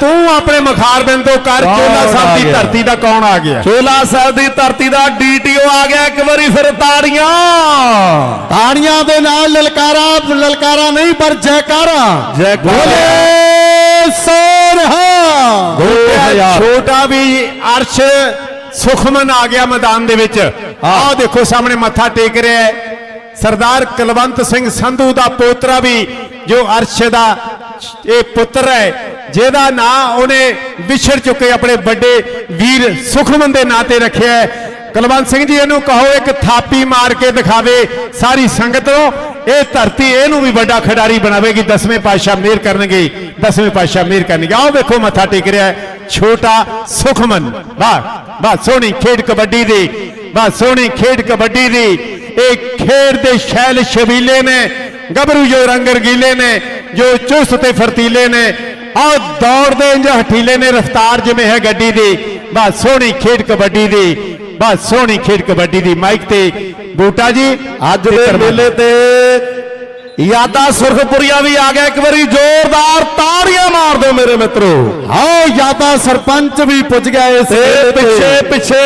ਤੂੰ ਆਪਣੇ ਮਖਾਰਬਿੰਦ ਤੋਂ ਕਰ ਚੋਲਾ ਸਾਹਿਬ ਦੀ? ਧਰਤੀ ਦਾ ਕੌਣ ਆ ਗਿਆ ਚੋਲਾ ਸਾਹਿਬ ਦੀ ਧਰਤੀ ਦਾ ਡੀਟੀਓ ਆ ਗਿਆ ਇੱਕ ਵਾਰੀ ਫਿਰ ਤਾੜੀਆਂ ਤਾੜੀਆਂ ਦੇ ਨਾਲ ਲਲਕਾਰਾ ਲਲਕਾਰਾ ਨਹੀਂ ਪਰ ਜੈਕਾਰਾ ਜੈਕਾਰਾ। ਬੋਲੇ ਸੋਨਹਾ। ਛੋਟਾ ਵੀ ਅਰਸ਼ ਸੁਖਮਨ ਆ ਗਿਆ ਮੈਦਾਨ ਦੇ ਵਿੱਚ। ਆਹ ਦੇਖੋ ਸਾਹਮਣੇ ਮੱਥਾ ਟੇਕ ਰਿਹਾ ਹੈ। ਸਰਦਾਰ ਕੁਲਵੰਤ ਸਿੰਘ ਸੰਧੂ ਦਾ ਪੋਤਰਾ ਵੀ ਜੋ ਅਰਸ਼ ਦਾ ਇਹ ਪੁੱਤਰ ਹੈ ਜਿਹਦਾ ਨਾਂ ਉਹਨੇ ਵਿਛੜ ਚੁੱਕੇ ਆਪਣੇ ਵੱਡੇ ਵੀਰ ਸੁਖਮਨ ਦੇ ਨਾਂ ਤੇ ਰੱਖਿਆ ਹੈ। ਕੁਲਵੰਤ ਸਿੰਘ ਜੀ ਇਹਨੂੰ ਕਹੋ ਇੱਕ ਥਾਪੀ ਮਾਰ ਕੇ ਦਿਖਾਵੇ ਸਾਰੀ ਸੰਗਤ ਨੂੰ। ਇਹ ਧਰਤੀ ਇਹਨੂੰ ਵੀ ਵੱਡਾ ਖਿਡਾਰੀ ਬਣਾਵੇਗੀ। ਦਸਵੇਂ ਪਾਤਸ਼ਾਹ ਮਿਹਰ ਕਰਨਗੇ। ਦਸਵੇਂ ਪਾਤਸ਼ਾਹ ਮਿਹਰ ਕਰਨਗੇ। ਆਓ ਵੇਖੋ ਮੱਥਾ ਟੇਕ ਰਿਹਾ ਹੈ। ਛੋਟਾ ਸੁਖਮਨ। ਵਾਹ ਵਾਹ, ਸੋਹਣੀ ਖੇਡ ਕਬੱਡੀ ਦੀ। ਵਾਹ, ਸੋਹਣੀ ਖੇਡ ਕਬੱਡੀ ਦੀ। ਇਹ ਖੇਡ ਦੇ ਸ਼ੈਲ ਸ਼ਬੀਲੇ ਨੇ, ਗੱਭਰੂ ਜੋ ਰੰਗ ਰੰਗੀਲੇ ਨੇ, ਜੋ ਚੁਸਤ ਤੇ ਫਰਤੀਲੇ ਨੇ ਆ ਦੌੜਦੇ ਜਾਂ ਹਠੀਲੇ ਨੇ ਰਫਤਾਰ ਜਿਵੇਂ ਹੈ ਗੱਡੀ ਦੀ। ਵਾਹ, ਸੋਹਣੀ ਖੇਡ ਕਬੱਡੀ ਦੀ। ਵਾਹ, ਸੋਹਣੀ ਖੇਡ ਕਬੱਡੀ ਦੀ ਮਾਈਕ ਤੇ ਬੂਟਾ ਜੀ, ਅੱਜ ਦੇ ਮੇਲੇ ਤੇ ਯਾਦਾ ਸੁਰਖਪੁਰੀਆ ਵੀ ਆ ਗਿਆ ਇੱਕ ਵਾਰੀ ਜ਼ੋਰਦਾਰ ਤਾੜੀਆਂ ਮਾਰ ਦਿਓ ਮੇਰੇ ਮਿੱਤਰੋ ਆਓ ਯਾਦਾ ਸਰਪੰਚ ਵੀ ਪੁੱਜ ਗਿਆ ਇਸ। ਪਿੱਛੇ ਪਿੱਛੇ